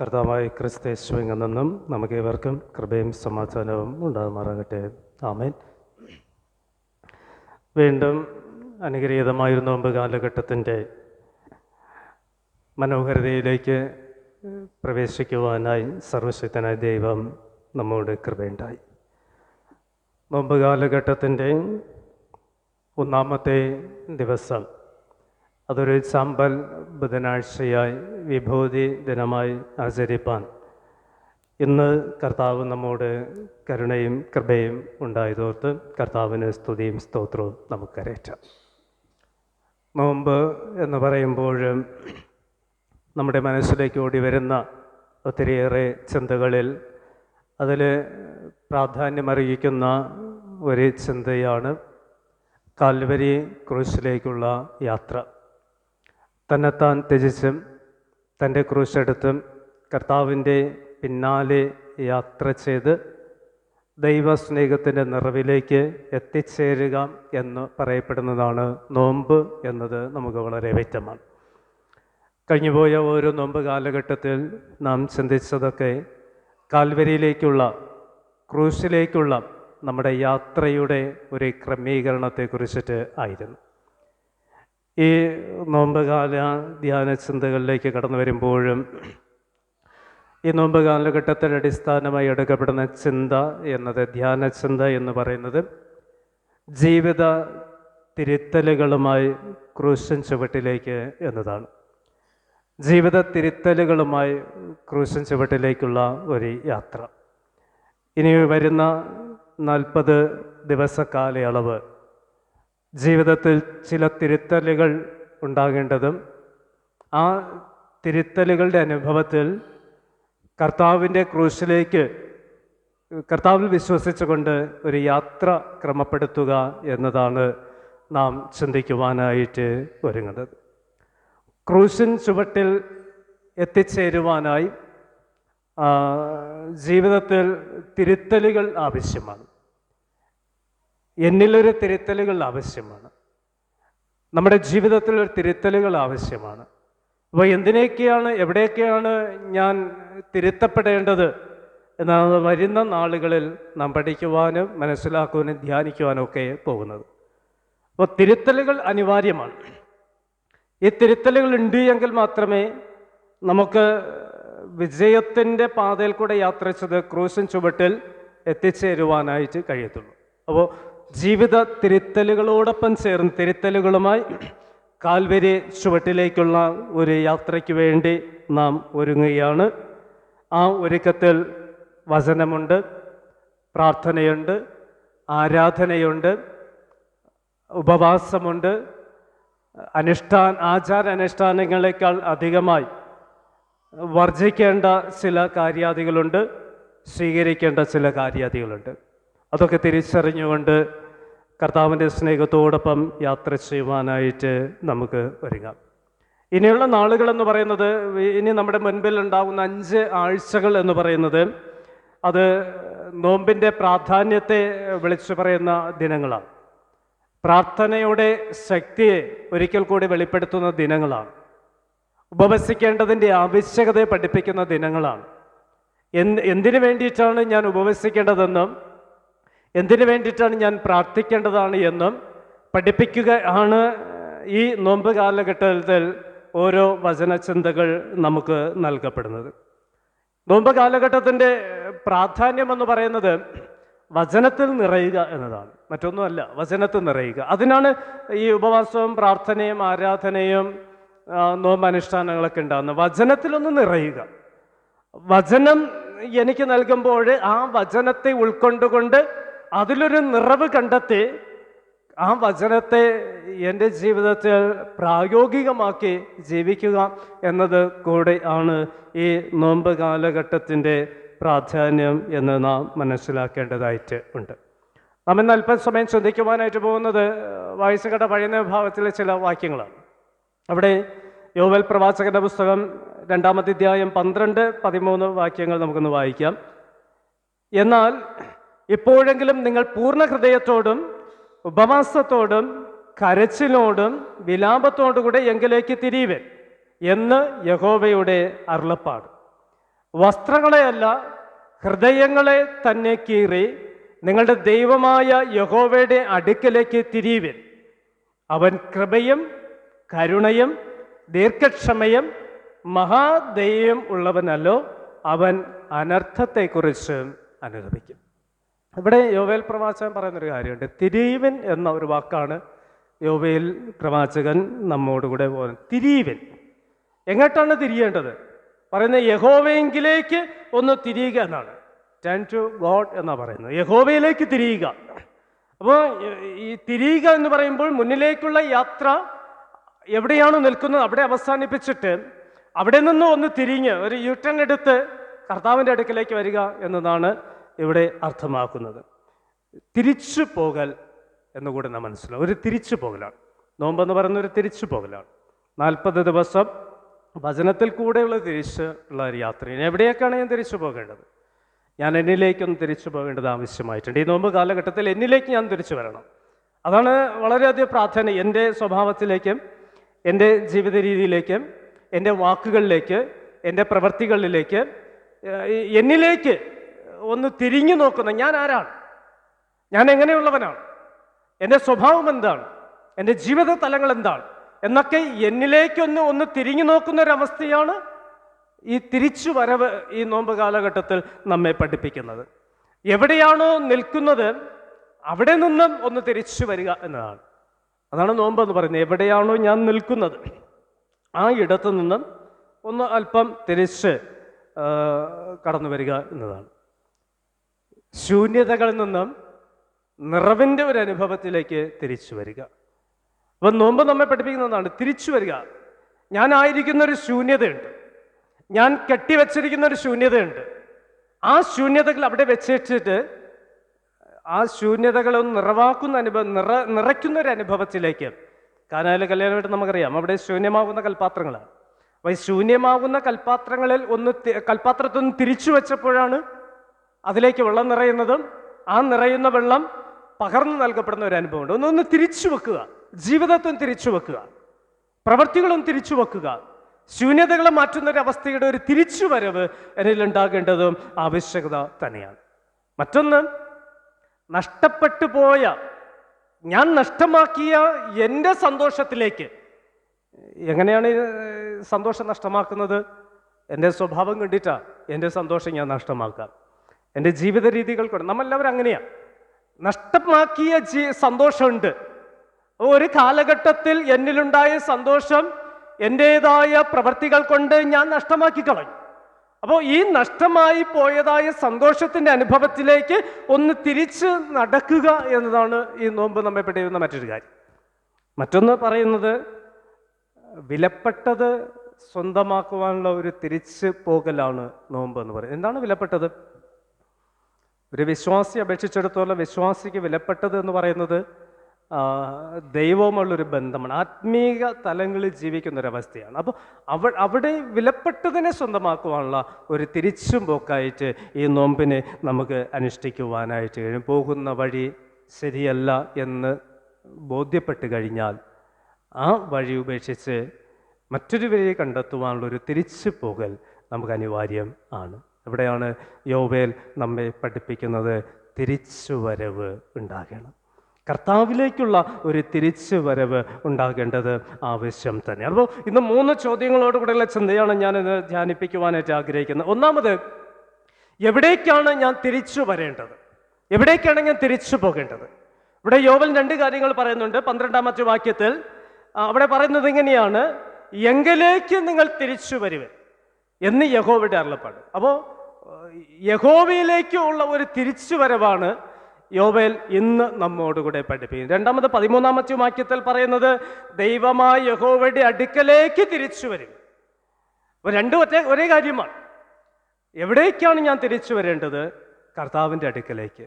കർത്താവായ ക്രിസ്തേശ്വങ്ങിൽ നിന്നും നമുക്ക് ഇവർക്കും കൃപയും സമാധാനവും ഉണ്ടാകുമാറാകട്ടെ. ആമേൻ. വീണ്ടും അനുഗ്രഹീതമായൊരു നോമ്പ് കാലഘട്ടത്തിന്റെ മനോഹരതയിലേക്ക് പ്രവേശിക്കുവാനായി സർവശക്തനായ ദൈവം നമ്മോട് കൃപയുണ്ടായി. നോമ്പ് കാലഘട്ടത്തിന്റെ ഒന്നാമത്തെ ദിവസം അതൊരു സമ്പൽ ബുധനാഴ്ചയായി വിഭൂതി ദിനമായി ആചരിപ്പാൻ. ഇന്ന് കർത്താവ് നമ്മോട് കരുണയും കൃപയും ഉണ്ടായതോർത്ത് കർത്താവിന് സ്തുതിയും സ്തോത്രവും നമുക്കരേറ്റാം നോമ്പ് എന്ന് പറയുമ്പോഴും നമ്മുടെ മനസ്സിലേക്ക് ഓടി വരുന്ന ഒത്തിരിയേറെ ചിന്തകളിൽ അതിൽ പ്രാധാന്യമറിയിക്കുന്ന ഒരു ചിന്തയാണ് കാൽവരി ക്രൂശിലേക്കുള്ള യാത്ര. തന്നെത്താൻ ത്യജിച്ചും തന്റെ ക്രൂശെടുത്തും കർത്താവിന്റെ പിന്നാലെ യാത്ര ചെയ്ത് ദൈവസ്നേഹത്തിന്റെ നിറവിലേക്ക് എത്തിച്ചേരുക എന്ന് പറയപ്പെടുന്നതാണ് നോമ്പ് എന്നത് നമുക്ക് വളരെ വ്യക്തമാണ്. കഴിഞ്ഞുപോയ ഓരോ നോമ്പ് കാലഘട്ടത്തിൽ നാം ചിന്തിച്ചതൊക്കെ കാൽവരിയിലേക്കുള്ള ക്രൂശിലേക്കുള്ള നമ്മുടെ യാത്രയുടെ ഒരു ക്രമീകരണത്തെക്കുറിച്ചിട്ട് ആയിരുന്നു. ഈ നോമ്പുകാല ധ്യാന ചിന്തകളിലേക്ക് കടന്നു വരുമ്പോഴും ഈ നോമ്പ് കാലഘട്ടത്തിൽ അടിസ്ഥാനമായി എടുക്കപ്പെടുന്ന ചിന്ത എന്നത് ധ്യാന ചിന്ത എന്ന് പറയുന്നത് ജീവിത തിരുത്തലുകളുമായി ക്രൂശൻ ചുവട്ടിലേക്ക് എന്നതാണ്. ജീവിത തിരുത്തലുകളുമായി ക്രൂശൻ ചുവട്ടിലേക്കുള്ള ഒരു യാത്ര. ഇനി വരുന്ന നാൽപ്പത് ദിവസ കാലയളവ് ജീവിതത്തിൽ ചില തിരുത്തലുകൾ ഉണ്ടാകേണ്ടതും ആ തിരുത്തലുകളുടെ അനുഭവത്തിൽ കർത്താവിന്റെ ക്രൂശിലേക്ക് കർത്താവിൽ വിശ്വസിച്ചുകൊണ്ട് ഒരു യാത്ര ക്രമപ്പെടുത്തുക എന്നതാണ് നാം ചിന്തിക്കുവാനായിട്ട് ഒരുങ്ങുന്നത്. ക്രൂശിൻ ചുവട്ടിൽ എത്തിച്ചേരുവാനായി ജീവിതത്തിൽ തിരുത്തലുകൾ ആവശ്യമാണ്. എന്നിലൊരു തിരുത്തലുകൾ ആവശ്യമാണ്. നമ്മുടെ ജീവിതത്തിൽ ഒരു തിരുത്തലുകൾ ആവശ്യമാണ്. അപ്പോൾ എന്തിനൊക്കെയാണ് എവിടെയൊക്കെയാണ് ഞാൻ തിരുത്തപ്പെടേണ്ടത് എന്നാണ് വരുന്ന നാളുകളിൽ നാം പഠിക്കുവാനും മനസ്സിലാക്കുവാനും ധ്യാനിക്കുവാനും ഒക്കെ പോകുന്നത്. അപ്പോൾ തിരുത്തലുകൾ അനിവാര്യമാണ്. ഈ തിരുത്തലുകൾ ഉണ്ട് എങ്കിൽ മാത്രമേ നമുക്ക് വിജയത്തിന്റെ പാതയിൽ കൂടെ യാത്ര ചെയ്ത് ക്രൂശൻ ചുവട്ടിൽ എത്തിച്ചേരുവാനായിട്ട് കഴിയത്തുള്ളൂ. അപ്പോൾ ജീവിത തിരുത്തലുകളോടൊപ്പം ചേർന്ന് തിരുത്തലുകളുമായി കാൽവരി ചുവട്ടിലേക്കുള്ള ഒരു യാത്രയ്ക്ക് വേണ്ടി നാം ഒരുങ്ങുകയാണ്. ആ ഒരുക്കത്തിൽ വചനമുണ്ട് പ്രാർത്ഥനയുണ്ട് ആരാധനയുണ്ട് ഉപവാസമുണ്ട്. അനുഷ്ഠാൻ ആചാര അനുഷ്ഠാനങ്ങളെക്കാൾ അധികമായി വർജിക്കേണ്ട ചില കാര്യാദികളുണ്ട് സ്വീകരിക്കേണ്ട ചില കാര്യാദികളുണ്ട്. അതൊക്കെ തിരിച്ചറിഞ്ഞുകൊണ്ട് കർത്താവിന്റെ സ്നേഹത്തോടൊപ്പം യാത്ര ചെയ്യുവാനായിട്ട് നമുക്ക് ഒരുങ്ങാം. ഇനിയുള്ള നാളുകളെന്ന് പറയുന്നത് ഇനി നമ്മുടെ മുൻപിൽ ഉണ്ടാകുന്ന അഞ്ച് ആഴ്ചകൾ എന്ന് പറയുന്നത് അത് നോമ്പിന്റെ പ്രാധാന്യത്തെ വിളിച്ചു പറയുന്ന ദിനങ്ങളാണ്. പ്രാർത്ഥനയുടെ ശക്തിയെ ഒരിക്കൽ കൂടി വെളിപ്പെടുത്തുന്ന ദിനങ്ങളാണ്. ഉപവസിക്കേണ്ടതിന്റെ ആവശ്യകതയെ പഠിപ്പിക്കുന്ന ദിനങ്ങളാണ്. എന്ത് എന്തിനു വേണ്ടിയിട്ടാണ് ഞാൻ ഉപവസിക്കേണ്ടതെന്നും എന്തിനു വേണ്ടിയിട്ടാണ് ഞാൻ പ്രാർത്ഥിക്കേണ്ടതാണ് എന്നും പഠിപ്പിക്കുക ആണ് ഈ നോമ്പ് കാലഘട്ടത്തിൽ ഓരോ വചനചിന്തകൾ നമുക്ക് നൽകപ്പെടുന്നത്. നോമ്പ് കാലഘട്ടത്തിന്റെ പ്രാധാന്യം എന്ന് പറയുന്നത് വചനത്തിൽ നിറയുക എന്നതാണ്. മറ്റൊന്നുമല്ല വചനത്തിൽ നിറയുക. അതിനാണ് ഈ ഉപവാസവും പ്രാർത്ഥനയും ആരാധനയും നോമ്പ് അനുഷ്ഠാനങ്ങളൊക്കെ ഉണ്ടാകുന്നത്. വചനത്തിലൊന്ന് നിറയുക. വചനം എനിക്ക് നൽകുമ്പോൾ ആ വചനത്തെ ഉൾക്കൊണ്ടുകൊണ്ട് അതിലൊരു നിറവ് കണ്ടെത്തി ആ വചനത്തെ എന്റെ ജീവിതത്തിൽ പ്രായോഗികമാക്കി ജീവിക്കുക എന്നത് കൂടെ ആണ് ഈ നോമ്പ് കാലഘട്ടത്തിന്റെ പ്രാധാന്യം എന്ന് നാം മനസ്സിലാക്കേണ്ടതായിട്ട് ഉണ്ട്. നമ്മൾ ഇന്ന് അല്പസമയം ചിന്തിക്കുവാനായിട്ട് പോകുന്നത് വയസ്സുകട പഴയ വിഭാഗത്തിലെ ചില വാക്യങ്ങളാണ്. അവിടെ യോവൽ പ്രവാചകന്റെ പുസ്തകം രണ്ടാമത്തെ അധ്യായം പന്ത്രണ്ട് പതിമൂന്ന് വാക്യങ്ങൾ നമുക്കൊന്ന് വായിക്കാം. എന്നാൽ ഇപ്പോഴെങ്കിലും നിങ്ങൾ പൂർണ ഹൃദയത്തോടും ഉപവാസത്തോടും കരച്ചിലോടും വിലാപത്തോടുകൂടെ എങ്കിലേക്ക് തിരിയുവൻ എന്ന് യഹോവയുടെ അരുളപ്പാട്. വസ്ത്രങ്ങളെയല്ല ഹൃദയങ്ങളെ തന്നെ കീറി നിങ്ങളുടെ ദൈവമായ യഹോവയുടെ അടുക്കലേക്ക് തിരിയുവൻ. അവൻ കൃപയും കരുണയും ദീർഘക്ഷമയും മഹാദയം ഉള്ളവനല്ലോ അവൻ അനർത്ഥത്തെക്കുറിച്ച് അനുഭവിക്കും ഇവിടെ യോവേൽ പ്രവാചകൻ പറയുന്നൊരു കാര്യമുണ്ട്. തിരീവൻ എന്ന ഒരു വാക്കാണ് യോവേൽ പ്രവാചകൻ നമ്മോടുകൂടെ പോകുന്നത്. തിരീവൻ. എങ്ങോട്ടാണ് തിരിയേണ്ടത്? പറയുന്നത് യഹോവയെങ്കിലേക്ക് ഒന്ന് തിരിയുക എന്നാണ്. ടേൺ ടു ഗോഡ് എന്നാണ് പറയുന്നത്. യഹോവയിലേക്ക് തിരിയുക. അപ്പോൾ ഈ തിരിയുക എന്ന് പറയുമ്പോൾ മുന്നിലേക്കുള്ള യാത്ര എവിടെയാണ് നിൽക്കുന്നത് അവിടെ അവസാനിപ്പിച്ചിട്ട് അവിടെ നിന്ന് ഒന്ന് തിരിഞ്ഞ് ഒരു യൂട്ടേൺ എടുത്ത് കർത്താവിന്റെ അടുക്കിലേക്ക് വരിക എന്നതാണ് ഇവിടെ അർത്ഥമാക്കുന്നത്. തിരിച്ചു പോകൽ എന്നുകൂടെ നാം മനസ്സിലാവും. ഒരു തിരിച്ചു പോകലാണ്. നോമ്പെന്ന് പറയുന്ന ഒരു തിരിച്ചു പോകലാണ്. നാൽപ്പത് ദിവസം വചനത്തിൽ കൂടെയുള്ള തിരിച്ച് ഉള്ള ഒരു യാത്ര ഇനി എവിടെയൊക്കെയാണ് ഞാൻ തിരിച്ചു പോകേണ്ടത്? ഞാൻ എന്നിലേക്കൊന്ന് തിരിച്ചു പോകേണ്ടത് ആവശ്യമായിട്ടുണ്ട്. ഈ നോമ്പ് കാലഘട്ടത്തിൽ എന്നിലേക്ക് ഞാൻ തിരിച്ചു വരണം. അതാണ് വളരെയധികം പ്രാധാന്യം എന്റെ സ്വഭാവത്തിലേക്കും എന്റെ ജീവിത രീതിയിലേക്കും എന്റെ വാക്കുകളിലേക്ക് എന്റെ പ്രവൃത്തികളിലേക്ക് എന്നിലേക്ക് ഒന്ന് തിരിഞ്ഞു നോക്കുന്ന ഞാൻ ആരാണ്? ഞാൻ എങ്ങനെയുള്ളവനാണ്? എന്റെ സ്വഭാവം എന്താണ്? എന്റെ ജീവിത തലങ്ങൾ എന്താണ്? എന്നൊക്കെ എന്നിലേക്കൊന്ന് ഒന്ന് തിരിഞ്ഞു നോക്കുന്ന ഒരു അവസ്ഥയാണ് ഈ തിരിച്ചു വരവ് ഈ നോമ്പ് കാലഘട്ടത്തിൽ നമ്മെ പഠിപ്പിക്കുന്നത്. എവിടെയാണോ നിൽക്കുന്നത് അവിടെ നിന്നും ഒന്ന് തിരിച്ചു വരിക എന്നതാണ്. അതാണ് നോമ്പ് എന്ന് പറയുന്നത്. എവിടെയാണോ ഞാൻ നിൽക്കുന്നത് ആ ഇടത്തു നിന്നും ഒന്ന് അല്പം തിരിച്ച് കടന്നു വരിക എന്നതാണ്. ശൂന്യതകളിൽ നിന്നും നിറവിന്റെ ഒരു അനുഭവത്തിലേക്ക് തിരിച്ചു വരിക. അപ്പം നോമ്പ് നമ്മെ പഠിപ്പിക്കുന്നതാണ് തിരിച്ചു വരിക. ഞാനായിരിക്കുന്ന ഒരു ശൂന്യതയുണ്ട്. ഞാൻ കെട്ടിവെച്ചിരിക്കുന്ന ഒരു ശൂന്യതയുണ്ട്. ആ ശൂന്യതകൾ അവിടെ വെച്ചിട്ട് ആ ശൂന്യതകളൊന്ന് നിറവാക്കുന്ന അനുഭവം നിറ നിറയ്ക്കുന്ന ഒരു അനുഭവത്തിലേക്ക് കാനാല കല്യാണമായിട്ട് നമുക്കറിയാം. അവിടെ ശൂന്യമാകുന്ന കൽപ്പാത്രങ്ങളാണ് അപ്പം ശൂന്യമാകുന്ന കൽപ്പാത്രങ്ങളിൽ ഒന്ന് കൽപ്പാത്രത്തിൽ നിന്ന് തിരിച്ചു വെച്ചപ്പോഴാണ് അതിലേക്ക് വെള്ളം നിറയുന്നതും ആ നിറയുന്ന വെള്ളം പകർന്നു നൽകപ്പെടുന്ന ഒരു അനുഭവമുണ്ട്. ഒന്നൊന്ന് തിരിച്ചു വെക്കുക. ജീവിതത്വം തിരിച്ചു വെക്കുക. പ്രവൃത്തികളും തിരിച്ചു വെക്കുക. ശൂന്യതകളെ മാറ്റുന്ന ഒരു അവസ്ഥയുടെ ഒരു തിരിച്ചു വരവ് എന്നിലുണ്ടാകേണ്ടതും ആവശ്യകത തന്നെയാണ്. മറ്റൊന്ന് നഷ്ടപ്പെട്ടു പോയ ഞാൻ നഷ്ടമാക്കിയ എന്റെ സന്തോഷത്തിലേക്ക് എങ്ങനെയാണ് സന്തോഷം നഷ്ടമാക്കുന്നത്? എന്റെ സ്വഭാവം കണ്ടിട്ടാ എന്റെ സന്തോഷം ഞാൻ നഷ്ടമാക്കാം എന്റെ ജീവിത രീതികൾ കൊണ്ട് നമ്മളെല്ലാവരും അങ്ങനെയാണ് നഷ്ടമാക്കിയ ജീ സന്തോഷമുണ്ട്. ഒരു കാലഘട്ടത്തിൽ എന്നിലുണ്ടായ സന്തോഷം എന്റേതായ പ്രവൃത്തികൾ കൊണ്ട് ഞാൻ നഷ്ടമാക്കി കളഞ്ഞു. അപ്പോൾ ഈ നഷ്ടമായി പോയതായ സന്തോഷത്തിന്റെ അനുഭവത്തിലേക്ക് ഒന്ന് തിരിച്ച് നടക്കുക എന്നതാണ് ഈ നോമ്പ് നമ്മെ പഠിക്കുന്ന മറ്റൊരു കാര്യം. മറ്റൊന്ന് പറയുന്നത് വിലപ്പെട്ടത് സ്വന്തമാക്കുവാനുള്ള ഒരു തിരിച്ചു പോകലാണ് നോമ്പ് എന്ന് പറയുന്നത്. എന്താണ് വിലപ്പെട്ടത്? ഒരു വിശ്വാസി അപേക്ഷിച്ചിടത്തോളം വിശ്വാസിക്ക് വിലപ്പെട്ടത് എന്ന് പറയുന്നത് ദൈവവുമുള്ളൊരു ബന്ധമാണ്. ആത്മീക തലങ്ങളിൽ ജീവിക്കുന്ന ഒരു അവസ്ഥയാണ് അപ്പോൾ അവ അവിടെ വിലപ്പെട്ടതിനെ സ്വന്തമാക്കുവാനുള്ള ഒരു തിരിച്ചും പോക്കായിട്ട് ഈ നോമ്പിനെ നമുക്ക് അനുഷ്ഠിക്കുവാനായിട്ട് കഴിയും. പോകുന്ന വഴി ശരിയല്ല എന്ന് ബോധ്യപ്പെട്ട് കഴിഞ്ഞാൽ ആ വഴി ഉപേക്ഷിച്ച് മറ്റൊരു വഴി കണ്ടെത്തുവാനുള്ള ഒരു തിരിച്ചു പോകൽ നമുക്ക് അനിവാര്യം ആണ്. എവിടെയാണ് യോവേൽ നമ്മെ പഠിപ്പിക്കുന്നത് തിരിച്ചുവരവ് ഉണ്ടാകണം. കർത്താവിലേക്കുള്ള ഒരു തിരിച്ചു വരവ് ഉണ്ടാകേണ്ടത് ആവശ്യം തന്നെ. അപ്പോൾ ഇന്ന് മൂന്ന് ചോദ്യങ്ങളോടുകൂടെയുള്ള ചിന്തയാണ് ഇന്ന് ധ്യാനിപ്പിക്കുവാനായിട്ട് ആഗ്രഹിക്കുന്നത്. ഒന്നാമത് എവിടേക്കാണ് ഞാൻ തിരിച്ചു വരേണ്ടത്? എവിടേക്കാണ് ഞാൻ തിരിച്ചു പോകേണ്ടത്? ഇവിടെ യോവൽ രണ്ട് കാര്യങ്ങൾ പറയുന്നുണ്ട്. പന്ത്രണ്ടാമത്തെ വാക്യത്തിൽ അവിടെ പറയുന്നത് ഇങ്ങനെയാണ് എങ്കിലേക്ക് നിങ്ങൾ തിരിച്ചു വരുവൻ. എന്ന് യഹോവയുടെ അരുളപ്പാട്. അപ്പോൾ യഹോവയിലേക്കുള്ള ഒരു തിരിച്ചു വരവാണ് യോവേൽ ഇന്ന് നമ്മോടുകൂടെ പഠിപ്പിക്കും രണ്ടാമത് പതിമൂന്നാമത്തെ വാക്യത്തിൽ പറയുന്നത് ദൈവമായ യഹോവയുടെ അടുക്കലേക്ക് തിരിച്ചു വരും രണ്ടും ഒറ്റ ഒരേ കാര്യമാണ്. എവിടേക്കാണ് ഞാൻ തിരിച്ചു വരേണ്ടത് കർത്താവിന്റെ അടുക്കലേക്ക്.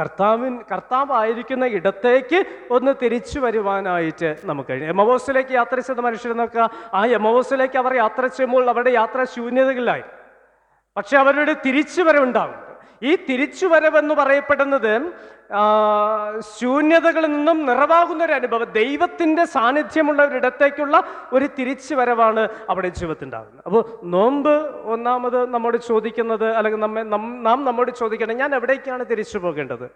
കർത്താവിൻ കർത്താവായിരിക്കുന്ന ഇടത്തേക്ക് ഒന്ന് തിരിച്ചു വരുവാനായിട്ട് നമുക്ക് കഴിയും. എമവോസിലേക്ക് യാത്ര ചെയ്ത മനുഷ്യരെ നോക്കുക. ആ എമവോസിലേക്ക് അവർ യാത്ര ചെയ്യുമ്പോൾ അവരുടെ യാത്ര ശൂന്യതകളിലായി. പക്ഷെ അവരുടെ തിരിച്ചു തിരിച്ചുവരവുണ്ടാകും. ഈ തിരിച്ചുവരവെന്ന് പറയപ്പെടുന്നത് ശൂന്യതകളിൽ നിന്നും നിറവാകുന്ന ഒരു അനുഭവം ദൈവത്തിന്റെ സാന്നിധ്യമുള്ള ഒരിടത്തേക്കുള്ള ഒരു തിരിച്ചുവരവാണ് അവിടെ ജീവിതത്തിന്റെ അപ്പോൾ നോമ്പ് ഒന്നാമത് നമ്മോട് ചോദിക്കുന്നത് അല്ലെങ്കിൽ നമ്മെ നാം നമ്മോട് ചോദിക്കണം ഞാൻ എവിടേക്കാണ് തിരിച്ചു പോകേണ്ടത്?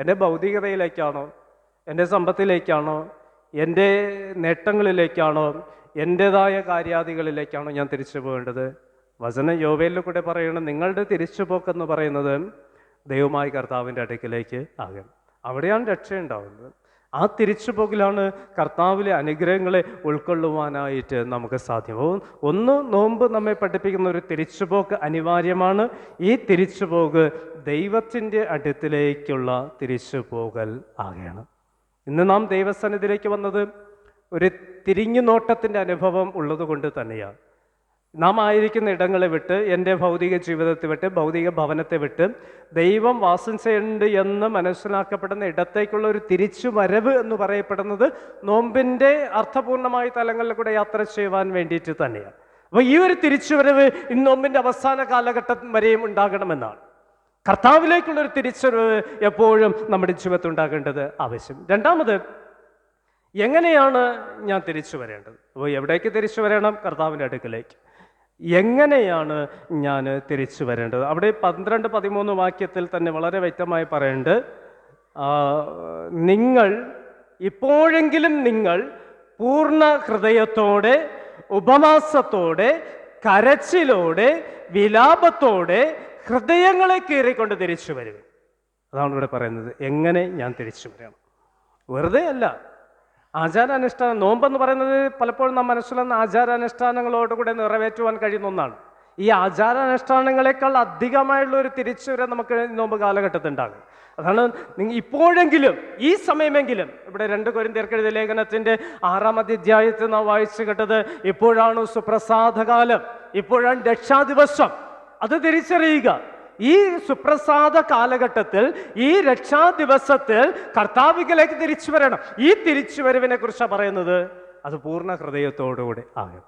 എന്റെ ഭൗതികതയിലേക്കാണോ? എന്റെ സമ്പത്തിലേക്കാണോ? എന്റെ നേട്ടങ്ങളിലേക്കാണോ? എന്റെതായ കാര്യാദികളിലേക്കാണോ ഞാൻ തിരിച്ചു പോകേണ്ടത്? വചനം യോവേലിൽ കൂടെ പറയണം നിങ്ങളുടെ തിരിച്ചുപോക്കെന്ന് പറയുന്നത് ദൈവമായ കർത്താവിന്റെ അടുക്കിലേക്ക് ആകും. അവിടെയാണ് രക്ഷ ഉണ്ടാവുന്നത്. ആ തിരിച്ചുപോക്കിലാണ് കർത്താവിലെ അനുഗ്രഹങ്ങളെ ഉൾക്കൊള്ളുവാനായിട്ട് നമുക്ക് സാധ്യമാവും ഒന്ന് നോമ്പ് നമ്മെ പഠിപ്പിക്കുന്ന ഒരു തിരിച്ചുപോക്ക് അനിവാര്യമാണ്. ഈ തിരിച്ചുപോക്ക് ദൈവത്തിന്റെ അടുത്തിലേക്കുള്ള തിരിച്ചുപോകൽ ആകണം ഇന്ന് നാം ദൈവസന്നിധിയിലേക്ക് വന്നത് ഒരു തിരിഞ്ഞു നോട്ടത്തിന്റെ അനുഭവം ഉള്ളത് കൊണ്ട് തന്നെയാണ്. നാം ആയിരിക്കുന്ന ഇടങ്ങളെ വിട്ട് എന്റെ ഭൗതിക ജീവിതത്തെ വിട്ട് ഭൗതിക ഭവനത്തെ വിട്ട് ദൈവം വാസം ചെയ്യേണ്ട എന്ന് മനസ്സിലാക്കപ്പെടുന്ന ഇടത്തേക്കുള്ള ഒരു തിരിച്ചു വരവ് എന്ന് പറയപ്പെടുന്നത് നോമ്പിന്റെ അർത്ഥപൂർണമായ തലങ്ങളിൽ കൂടെ യാത്ര ചെയ്യുവാൻ വേണ്ടിയിട്ട് തന്നെയാണ്. അപ്പോൾ ഈ ഒരു തിരിച്ചുവരവ് ഈ നോമ്പിന്റെ അവസാന കാലഘട്ടം വരെയും ഉണ്ടാകണമെന്നാണ്. കർത്താവിലേക്കുള്ളൊരു തിരിച്ചുവരവ് എപ്പോഴും നമ്മുടെ ജീവിതത്തിൽ ഉണ്ടാകേണ്ടത് ആവശ്യം. രണ്ടാമത് എങ്ങനെയാണ് ഞാൻ തിരിച്ചു വരേണ്ടത് അപ്പോൾ എവിടേക്ക് തിരിച്ചു വരണം കർത്താവിന്റെ അടുക്കലേക്ക്. എങ്ങനെയാണ് ഞാൻ തിരിച്ചു വരേണ്ടത്? അവിടെ പന്ത്രണ്ട് പതിമൂന്ന് വാക്യത്തിൽ തന്നെ വളരെ വ്യക്തമായി പറയുന്നുണ്ട് നിങ്ങൾ ഇപ്പോഴെങ്കിലും നിങ്ങൾ പൂർണ ഹൃദയത്തോടെ ഉപവാസത്തോടെ കരച്ചിലോടെ വിലാപത്തോടെ ഹൃദയങ്ങളെ കീറിക്കൊണ്ട് തിരിച്ചു വരും. അതാണ് ഇവിടെ പറയുന്നത്. എങ്ങനെ ഞാൻ തിരിച്ചു വരണം വെറുതെ അല്ല ആചാരാനുഷ്ഠാനം നോമ്പെന്ന് പറയുന്നത് പലപ്പോഴും നാം മനസ്സിലെന്ന ആചാരാനുഷ്ഠാനങ്ങളോടുകൂടെ നിറവേറ്റുവാൻ കഴിയുന്ന ഒന്നാണ്. ഈ ആചാരാനുഷ്ഠാനങ്ങളെക്കാൾ അധികമായുള്ള ഒരു തിരിച്ചുവരെ നമുക്ക് നോമ്പ് കാലഘട്ടത്തിൽ ഉണ്ടാകും അതാണ് ഇപ്പോഴെങ്കിലും ഈ സമയമെങ്കിലും ഇവിടെ രണ്ട് കൊരിന്തിയർക്കെഴുതിയ ലേഖനത്തിന്റെ ആറാം അധ്യായത്തിൽ നാം വായിച്ചു കേട്ടത് ഇപ്പോഴാണ് സുപ്രസാദകാലം ഇപ്പോഴാണ് രക്ഷാദിവസം അത് തിരിച്ചറിയുക. ഈ സുപ്രസാദ കാലഘട്ടത്തിൽ ഈ രക്ഷാ ദിവസത്തിൽ കർത്താവിലേക്ക് തിരിച്ചു വരണം. ഈ തിരിച്ചു വരവിനെ കുറിച്ചാണ് പറയുന്നത്? അത് പൂർണ ഹൃദയത്തോടുകൂടി ആകും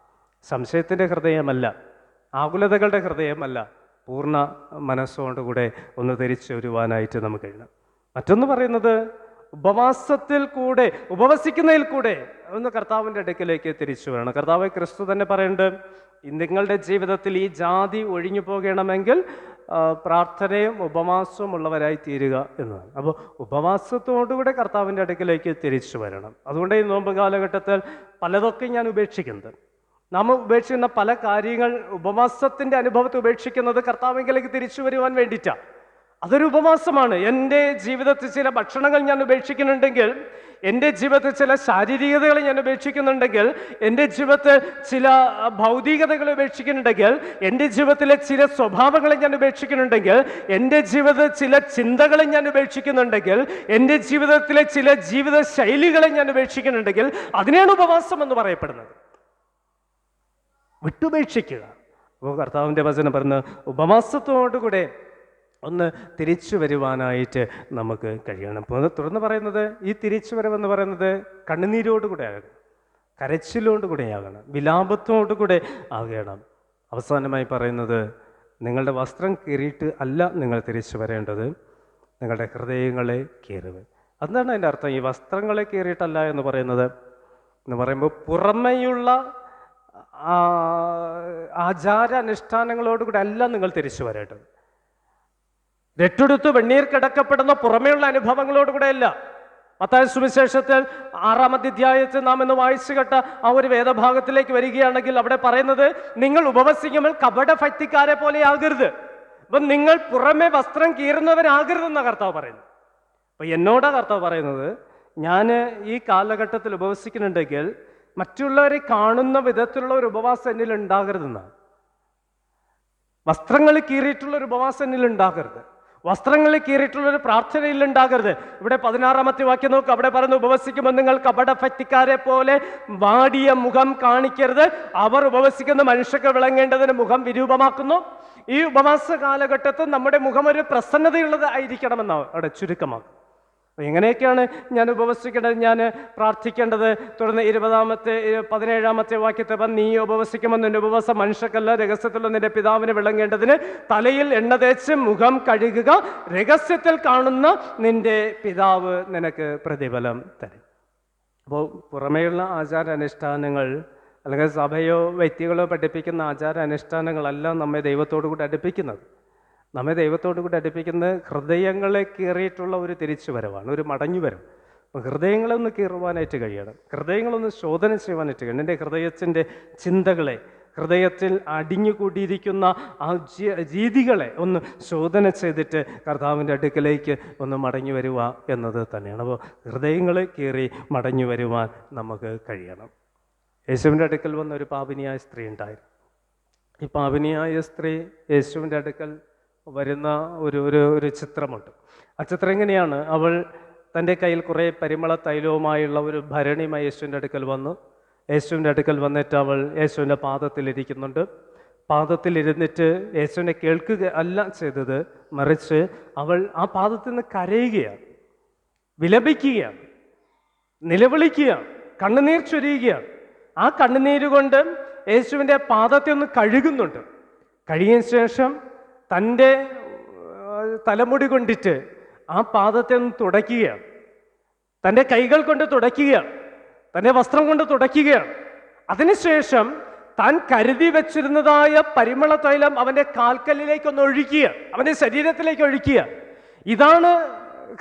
സംശയത്തിന്റെ ഹൃദയമല്ല. ആകുലതകളുടെ ഹൃദയമല്ല. പൂർണ മനസ്സോടുകൂടെ ഒന്ന് തിരിച്ചു വരുവാനായിട്ട് നമുക്ക് കഴിയണം. മറ്റൊന്ന് പറയുന്നത് ഉപവാസത്തിൽ കൂടെ ഉപവസിക്കുന്നതിൽ കൂടെ ഒന്ന് കർത്താവിന്റെ അടുക്കിലേക്ക് തിരിച്ചു വരണം. കർത്താവ് ക്രിസ്തു തന്നെ പറയുന്നുണ്ട് നിങ്ങളുടെ ജീവിതത്തിൽ ഈ ജാതി ഒഴിഞ്ഞു പോകണമെങ്കിൽ പ്രാർത്ഥനയും ഉപവാസവും ഉള്ളവരായി തീരുക എന്നതാണ്. അപ്പോൾ ഉപവാസത്തോടുകൂടെ കർത്താവിന്റെ അടുക്കിലേക്ക് തിരിച്ചു വരണം. അതുകൊണ്ട് ഈ നോമ്പ് കാലഘട്ടത്തിൽ പലതൊക്കെ ഞാൻ ഉപേക്ഷിക്കുന്നത് നാം ഉപേക്ഷിക്കുന്ന പല കാര്യങ്ങൾ ഉപവാസത്തിന്റെ അനുഭവത്തെ ഉപേക്ഷിക്കുന്നത് കർത്താവിലേക്ക് തിരിച്ചു വരുവാൻ വേണ്ടിയിട്ടാണ്. അതൊരു ഉപവാസമാണ് എന്റെ ജീവിതത്തിൽ ചില ഭക്ഷണങ്ങൾ ഞാൻ ഉപേക്ഷിക്കുന്നുണ്ടെങ്കിൽ എന്റെ ജീവിതത്തിൽ ചില ശാരീരികതകൾ ഞാൻ ഉപേക്ഷിക്കുന്നുണ്ടെങ്കിൽ എന്റെ ജീവിതത്തിൽ ചില ഭൗതികതകൾ ഉപേക്ഷിക്കുന്നുണ്ടെങ്കിൽ എന്റെ ജീവിതത്തിലെ ചില സ്വഭാവങ്ങളെ ഞാൻ ഉപേക്ഷിക്കുന്നുണ്ടെങ്കിൽ എന്റെ ജീവിതത്തിൽ ചില ചിന്തകളെ ഞാൻ ഉപേക്ഷിക്കുന്നുണ്ടെങ്കിൽ എന്റെ ജീവിതത്തിലെ ചില ജീവിത ശൈലികളെ ഞാൻ ഉപേക്ഷിക്കുന്നുണ്ടെങ്കിൽ അതിനെയാണ് ഉപവാസം എന്ന് പറയപ്പെടുന്നത്. വിട്ടുപേക്ഷിക്കുക. അപ്പോൾ കർത്താവിന്റെ വചനം പറഞ്ഞ് ഉപവാസത്തോടുകൂടെ ഒന്ന് തിരിച്ചു വരുവാനായിട്ട് നമുക്ക് കഴിയണം. തുറന്ന് പറയുന്നത് ഈ തിരിച്ചു വരവെന്ന് പറയുന്നത് കണ്ണുനീരോടുകൂടെ ആകണം. കരച്ചിലോടുകൂടെ ആകണം. വിലാപത്തോടുകൂടെ ആകണം. അവസാനമായി പറയുന്നത് നിങ്ങളുടെ വസ്ത്രം കീറിയിട്ട് അല്ല നിങ്ങൾ തിരിച്ചു വരേണ്ടത്. നിങ്ങളുടെ ഹൃദയങ്ങളെ കീറുക അതാണ് അതിന്റെ അർത്ഥം. ഈ വസ്ത്രങ്ങളെ കീറിയിട്ടല്ല എന്ന് പറയുന്നത്. എന്ന് പറയുമ്പോൾ പുറമെയുള്ള ആചാര അനുഷ്ഠാനങ്ങളോടുകൂടെ അല്ല നിങ്ങൾ തിരിച്ചു വരേണ്ടത്. രട്ടെടുത്ത് വെണ്ണീർ കിടക്കപ്പെടുന്ന പുറമേയുള്ള അനുഭവങ്ങളോടുകൂടെയല്ല. മത്തായ സുവിശേഷത്തിൽ ആറാം അധ്യായത്തിൽ നാം ഇന്ന് വായിച്ചു കേട്ട ആ ഒരു വേദഭാഗത്തിലേക്ക് വരികയാണെങ്കിൽ അവിടെ പറയുന്നത് നിങ്ങൾ ഉപവസിക്കുമ്പോൾ കപട ഭക്തിക്കാരെ പോലെ ആകരുത്. അപ്പം നിങ്ങൾ പുറമെ വസ്ത്രം കീറുന്നവരാകരുതെന്ന കർത്താവ് പറയുന്നു അപ്പൊ എന്നോടാ കർത്താവ് പറയുന്നത് ഞാൻ ഈ കാലഘട്ടത്തിൽ ഉപവസിക്കുന്നുണ്ടെങ്കിൽ മറ്റുള്ളവരെ കാണുന്ന വിധത്തിലുള്ള ഒരു ഉപവാസം എന്നിൽ ഉണ്ടാകരുതെന്നാണ്. വസ്ത്രങ്ങൾ കീറിയിട്ടുള്ള ഒരു ഉപവാസം എന്നിൽ ഉണ്ടാകരുത്. വസ്ത്രങ്ങളിൽ കീറിയിട്ടുള്ളൊരു പ്രാർത്ഥനയിൽ ഉണ്ടാകരുത് ഇവിടെ പതിനാറാമത്തെ വാക്യം നോക്കുക അവിടെ പറയുന്നു ഉപവസിക്കുമ്പോൾ നിങ്ങൾ കപടഭക്തിക്കാരെ പോലെ വാടിയ മുഖം കാണിക്കരുത്. അവർ ഉപവസിക്കുന്ന മനുഷ്യർക്ക് വിളങ്ങേണ്ടതിന് മുഖം വിരൂപമാക്കുന്നു. ഈ ഉപവാസ കാലഘട്ടത്തിൽ നമ്മുടെ മുഖം ഒരു പ്രസന്നതയുള്ളത് ആയിരിക്കണമെന്നാണ് അവിടെ ചുരുക്കമാക്കും എങ്ങനെയൊക്കെയാണ് ഞാൻ ഉപവസിക്കേണ്ടത്. ഞാൻ പ്രാർത്ഥിക്കേണ്ടത്. തുടർന്ന് ഇരുപതാമത്തെ പതിനേഴാമത്തെ വാക്യത്തെ നീ ഉപവസിക്കുമെന്ന് നിന്റെ ഉപവാസം മനുഷ്യക്കല്ല രഹസ്യത്തിലുള്ള നിന്റെ പിതാവിന് വിളങ്ങേണ്ടതിന് തലയിൽ എണ്ണ തേച്ച് മുഖം കഴുകുക രഹസ്യത്തിൽ കാണുന്ന നിന്റെ പിതാവ് നിനക്ക് പ്രതിഫലം തരും. അപ്പോൾ പുറമേയുള്ള ആചാരാനുഷ്ഠാനങ്ങൾ അല്ലെങ്കിൽ സഭയോ വ്യക്തികളോ പഠിപ്പിക്കുന്ന ആചാരാനുഷ്ഠാനങ്ങളല്ല നമ്മെ ദൈവത്തോടു കൂടി അടുപ്പിക്കുന്നത്. നമ്മെ ദൈവത്തോട് കൂടി അടുപ്പിക്കുന്നത് ഹൃദയങ്ങളെ കീറിയിട്ടുള്ള ഒരു തിരിച്ചു വരവാണ് ഒരു മടങ്ങിവരവ്. അപ്പോൾ ഹൃദയങ്ങളെ ഒന്ന് കീറുവാനായിട്ട് കഴിയണം. ഹൃദയങ്ങളൊന്ന് ശോധന ചെയ്യുവാനായിട്ട് കഴിയണം. എന്റെ ഹൃദയത്തിന്റെ ചിന്തകളെ ഹൃദയത്തിൽ അടിഞ്ഞുകൂടിയിരിക്കുന്ന ആ രീതികളെ ഒന്ന് ശോധന ചെയ്തിട്ട് കർത്താവിന്റെ അടുക്കലേക്ക് ഒന്ന് മടങ്ങി വരുക എന്നത് തന്നെയാണ്. അപ്പോൾ ഹൃദയങ്ങളെ കീറി മടങ്ങി വരുവാൻ നമുക്ക് കഴിയണം. യേശുവിന്റെ അടുക്കൽ വന്ന ഒരു പാപിനിയായ സ്ത്രീ ഉണ്ടായിരുന്നു. ഈ പാപിനിയായ സ്ത്രീ യേശുവിന്റെ അടുക്കൽ വരുന്ന ഒരു ഒരു ഒരു ചിത്രമുണ്ട്. ആ ചിത്രം എങ്ങനെയാണ് അവൾ തന്റെ കയ്യിൽ കുറേ പരിമള തൈലവുമായുള്ള ഒരു ഭരണിയുമായി യേശുവിന്റെ അടുക്കൽ വന്നു. യേശുവിന്റെ അടുക്കൽ വന്നിട്ട് അവൾ യേശുവിന്റെ പാദത്തിലിരിക്കുന്നുണ്ട്. പാദത്തിലിരുന്നിട്ട് യേശുവിനെ കേൾക്കുക അല്ല ചെയ്തത് മറിച്ച് അവൾ ആ പാദത്തിൽ നിന്ന് കരയുകയാണ്. വിലപിക്കുകയാണ്. നിലവിളിക്കുകയാണ്. കണ്ണുനീർ ചൊരിയുകയാണ്. ആ കണ്ണുനീര് കൊണ്ട് യേശുവിന്റെ പാദത്തെ ഒന്ന് കഴുകുന്നുണ്ട്. കഴുകിയ ശേഷം തന്റെ തലമുടി കൊണ്ടിട്ട് ആ പാദത്തെ ഒന്ന് തുടയ്ക്കുകയാണ് തന്റെ കൈകൾ കൊണ്ട് തുടയ്ക്കുകയാണ് തന്റെ വസ്ത്രം കൊണ്ട് തുടയ്ക്കുകയാണ് അതിനുശേഷം താൻ കരുതി വെച്ചിരുന്നതായ പരിമള തൈലം അവന്റെ കാൽക്കല്ലിലേക്ക് ഒന്ന് ഒഴിക്കുക അവന്റെ ശരീരത്തിലേക്ക് ഒഴിക്കുക ഇതാണ്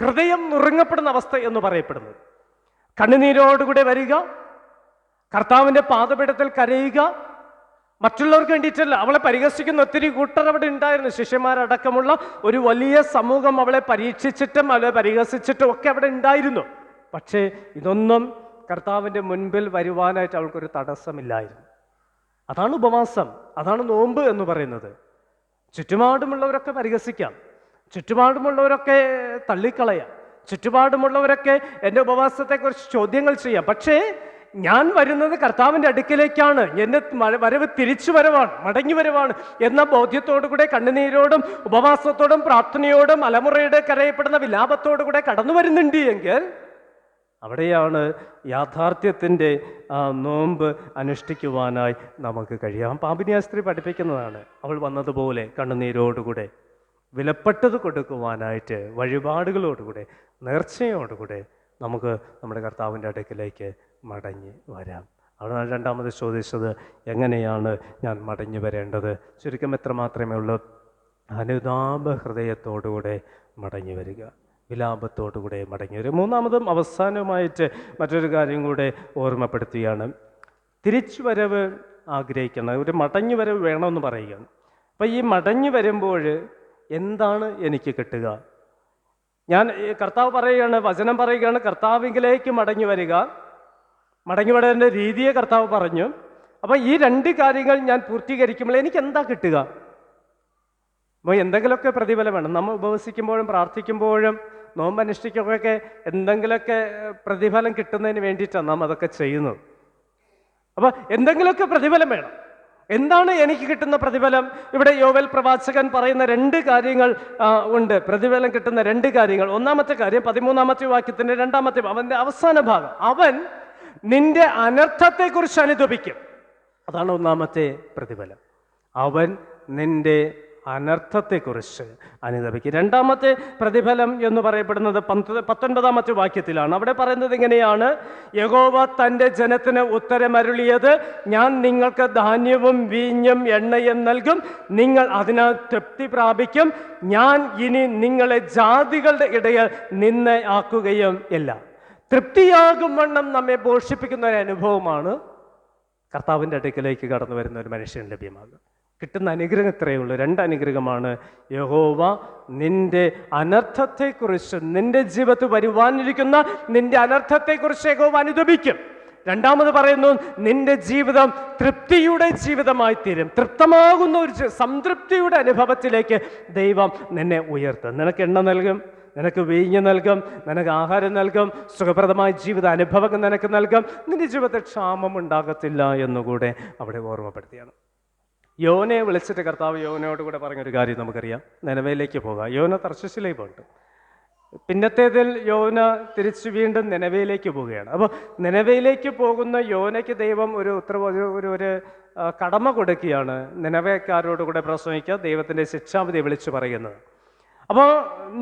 ഹൃദയം നുറുങ്ങപ്പെടുന്ന അവസ്ഥ എന്ന് പറയപ്പെടുന്നത് കണ്ണുനീരോടുകൂടെ വരിക കർത്താവിന്റെ പാദപീഠത്തിൽ കരയുക മറ്റുള്ളവർക്ക് വേണ്ടിയിട്ടല്ല അവളെ പരിഹസിക്കുന്ന ഒത്തിരി കൂട്ടർ അവിടെ ഉണ്ടായിരുന്നു. ശിഷ്യന്മാരടക്കമുള്ള ഒരു വലിയ സമൂഹം അവളെ പരീക്ഷിച്ചിട്ടും അവളെ പരിഹസിച്ചിട്ടും ഒക്കെ അവിടെ ഉണ്ടായിരുന്നു. പക്ഷേ ഇതൊന്നും കർത്താവിന്റെ മുൻപിൽ വരുവാനായിട്ട് അവൾക്കൊരു തടസ്സമില്ലായിരുന്നു. അതാണ് ഉപവാസം അതാണ് നോമ്പ് എന്ന് പറയുന്നത്. ചുറ്റുപാടുമുള്ളവരൊക്കെ പരിഹസിക്കാം ചുറ്റുപാടുമുള്ളവരൊക്കെ തള്ളിക്കളയാം ചുറ്റുപാടുമുള്ളവരൊക്കെ എന്റെ ഉപവാസത്തെക്കുറിച്ച് ചോദ്യങ്ങൾ ചെയ്യാം. പക്ഷേ ഞാൻ വരുന്നത് കർത്താവിന്റെ അടുക്കിലേക്കാണ്. എന്റെ വരവ് തിരിച്ചു വരവാണ് മടങ്ങി വരവാണ് എന്ന ബോധ്യത്തോടു കൂടെ കണ്ണുനീരോടും ഉപവാസത്തോടും പ്രാർത്ഥനയോടും അലമുറയുടെ കരയപ്പെടുന്ന വിലാപത്തോടു കൂടെ കടന്നു വരുന്നുണ്ട് എങ്കിൽ അവിടെയാണ് യാഥാർത്ഥ്യത്തിന്റെ നോമ്പ് അനുഷ്ഠിക്കുവാനായി നമുക്ക് കഴിയാം. പാമ്പിനിയാസ്ത്രീ പഠിപ്പിക്കുന്നതാണ്. അവൾ വന്നതുപോലെ കണ്ണുനീരോടുകൂടെ വിലപ്പെട്ടത് കൊടുക്കുവാനായിട്ട് വഴിപാടുകളോടുകൂടെ നേർച്ചയോടുകൂടെ നമുക്ക് നമ്മുടെ കർത്താവിന്റെ അടുക്കിലേക്ക് മടങ്ങി വരാം. അവിടെയാണ് രണ്ടാമത് ചോദിച്ചത് എങ്ങനെയാണ് ഞാൻ മടങ്ങി വരേണ്ടത്? ചുരുക്കം എത്ര മാത്രമേ ഉള്ളൂ? അനുതാപ ഹൃദയത്തോടുകൂടെ മടങ്ങി വരിക. വിലാപത്തോടുകൂടെ മടങ്ങി വരിക. മൂന്നാമതും അവസാനവുമായിട്ട് മറ്റൊരു കാര്യം കൂടെ ഓർമ്മപ്പെടുത്തുകയാണ്. തിരിച്ചു വരവ് ആഗ്രഹിക്കണം. ഒരു മടങ്ങി വരവ് വേണമെന്ന് പറയുകയാണ്. അപ്പോൾ ഈ മടങ്ങി വരുമ്പോൾ എന്താണ് എനിക്ക് കിട്ടുക? ഞാൻ കർത്താവ് പറയുകയാണ് വചനം പറയുകയാണ് കർത്താവിങ്കിലേക്ക് മടങ്ങി വരിക. മടങ്ങി വരേണ്ട രീതിയെ കർത്താവ് പറഞ്ഞു. അപ്പം ഈ രണ്ട് കാര്യങ്ങൾ ഞാൻ പൂർത്തീകരിക്കുമ്പോൾ എനിക്ക് എന്താ കിട്ടുക? അപ്പോൾ എന്തെങ്കിലുമൊക്കെ പ്രതിഫലം വേണം നമ്മൾ ഉപവസിക്കുമ്പോഴും പ്രാർത്ഥിക്കുമ്പോഴും നോമ്പ് അനുഷ്ഠിക്കുമ്പോഴൊക്കെ എന്തെങ്കിലുമൊക്കെ പ്രതിഫലം കിട്ടുന്നതിന് വേണ്ടിയിട്ടാണ് നാം അതൊക്കെ ചെയ്യുന്നത്. അപ്പോൾ എന്തെങ്കിലുമൊക്കെ പ്രതിഫലം വേണം. എന്താണ് എനിക്ക് കിട്ടുന്ന പ്രതിഫലം? ഇവിടെ യോവൽ പ്രവാചകൻ പറയുന്ന രണ്ട് കാര്യങ്ങൾ ഉണ്ട്. പ്രതിഫലം കിട്ടുന്ന രണ്ട് കാര്യങ്ങൾ. ഒന്നാമത്തെ കാര്യം പതിമൂന്നാമത്തെ വാക്യത്തിന്റെ രണ്ടാമത്തെ അവന്റെ അവസാന ഭാഗം. അവൻ നിന്റെ അനർത്ഥത്തെക്കുറിച്ച് അനുദപിക്കും. അതാണ് ഒന്നാമത്തെ പ്രതിഫലം. അവൻ നിന്റെ അനർത്ഥത്തെക്കുറിച്ച് അനുദപിക്കും. രണ്ടാമത്തെ പ്രതിഫലം എന്ന് പറയപ്പെടുന്നത് പന്ത പത്തൊൻപതാമത്തെ വാക്യത്തിലാണ്. അവിടെ പറയുന്നത് ഇങ്ങനെയാണ്. യഗോവ തന്റെ ജനത്തിന് ഉത്തരമരുളിയത് ഞാൻ നിങ്ങൾക്ക് ധാന്യവും വീഞ്ഞും എണ്ണയും നൽകും നിങ്ങൾ അതിനാൽ തൃപ്തി പ്രാപിക്കും ഞാൻ ഇനി നിങ്ങളെ ജാതികളുടെ ഇടയിൽ നിന്നെ ആക്കുകയും ഇല്ല. തൃപ്തിയാകും വണ്ണം നമ്മെ പോഷിപ്പിക്കുന്ന ഒരു അനുഭവമാണ് കർത്താവിന്റെ അടുക്കലേക്ക് കടന്നു വരുന്ന ഒരു മനുഷ്യന് ലഭ്യമാകുക. കിട്ടുന്ന അനുഗ്രഹം ഇത്രയേ ഉള്ളൂ. രണ്ട് അനുഗ്രഹമാണ്. യഹോവ നിന്റെ അനർത്ഥത്തെക്കുറിച്ച് നിന്റെ ജീവിതത്തിൽ വരുവാനിരിക്കുന്ന നിന്റെ അനർത്ഥത്തെക്കുറിച്ച് യഹോവ അനുദപിക്കും. രണ്ടാമത് പറയുന്നു നിന്റെ ജീവിതം തൃപ്തിയുടെ ജീവിതമായി തീരും. തൃപ്തമാകുന്ന ഒരു സംതൃപ്തിയുടെ അനുഭവത്തിലേക്ക് ദൈവം നിന്നെ ഉയർത്തും. നിനക്ക് എണ്ണ നൽകും. നിനക്ക് വീഞ്ഞ് നൽകും നിനക്ക് ആഹാരം നൽകും സുഖപ്രദമായ ജീവിത അനുഭവങ്ങൾ നിനക്ക് നൽകും. നിന്റെ ജീവിതത്തിൽ ക്ഷാമം ഉണ്ടാകത്തില്ല എന്നുകൂടെ അവിടെ ഓർമ്മപ്പെടുത്തിയാണ്. യോനെ വിളിച്ചിട്ട് കർത്താവ് യോനയോട് കൂടെ പറഞ്ഞൊരു കാര്യം നമുക്കറിയാം. നിലവയിലേക്ക് പോകാം. യോന തർശിസിലേക്ക് പോകട്ട് പിന്നത്തേതിൽ യോന തിരിച്ചു വീണ്ടും നിലവയിലേക്ക് പോവുകയാണ്. അപ്പോൾ നിലവയിലേക്ക് പോകുന്ന യോനയ്ക്ക് ദൈവം ഒരു ഉത്തരവ് ഒരു ഒരു കടമ കൊടുക്കുകയാണ്. നിലവേക്കാരോട് കൂടെ പ്രസംഗിക്കുക ദൈവത്തിന്റെ ശിക്ഷാവിധി വിളിച്ചു പറയുന്നത്. അപ്പോൾ